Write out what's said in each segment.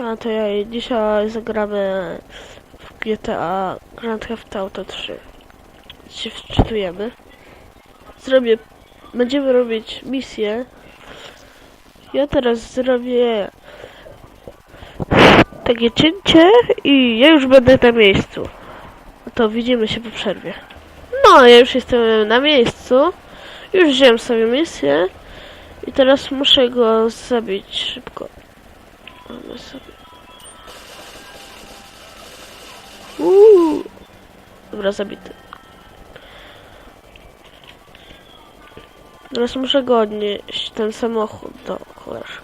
A to ja dzisiaj zagramy w GTA Grand Theft Auto 3. Się wczytujemy. Zrobię... Będziemy robić misję. Ja teraz zrobię takie cięcie i ja już będę na miejscu. No To widzimy się po przerwie. No, ja już jestem na miejscu. Już wziąłem sobie misję. I teraz muszę go zabić szybko. Mamy sobie. Uuu. Dobra, zabity. Teraz muszę go odnieść, ten samochód do koleża.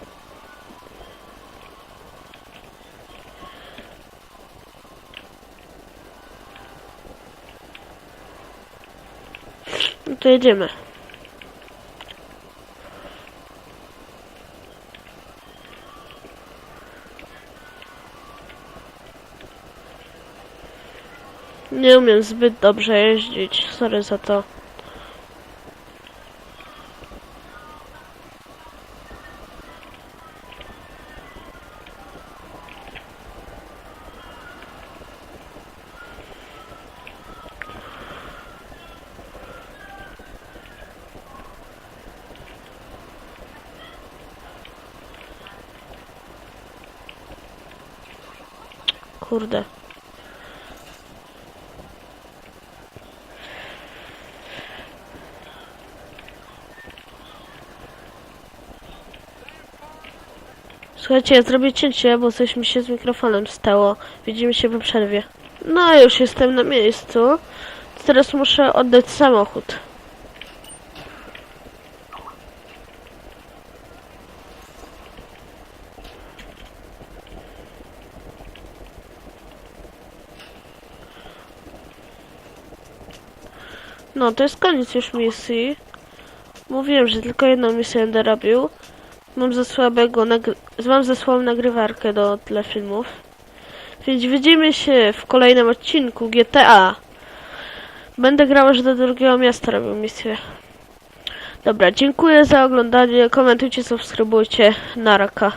No to jedziemy. Nie umiem zbyt dobrze jeździć, sorry za to. Kurde. Słuchajcie, ja zrobię cięcie, bo coś mi się z mikrofonem stało. Widzimy się po przerwie. No, już jestem na miejscu. Teraz muszę oddać samochód. No, to jest koniec już misji. Mówiłem, że tylko jedną misję będę robił. Mam za słabego nagry- mam za słabą nagrywarkę do tyle filmów. Więc widzimy się w kolejnym odcinku GTA. Będę grał aż do drugiego miasta robił misję. Dobra, dziękuję za oglądanie. Komentujcie, subskrybujcie. Naraka.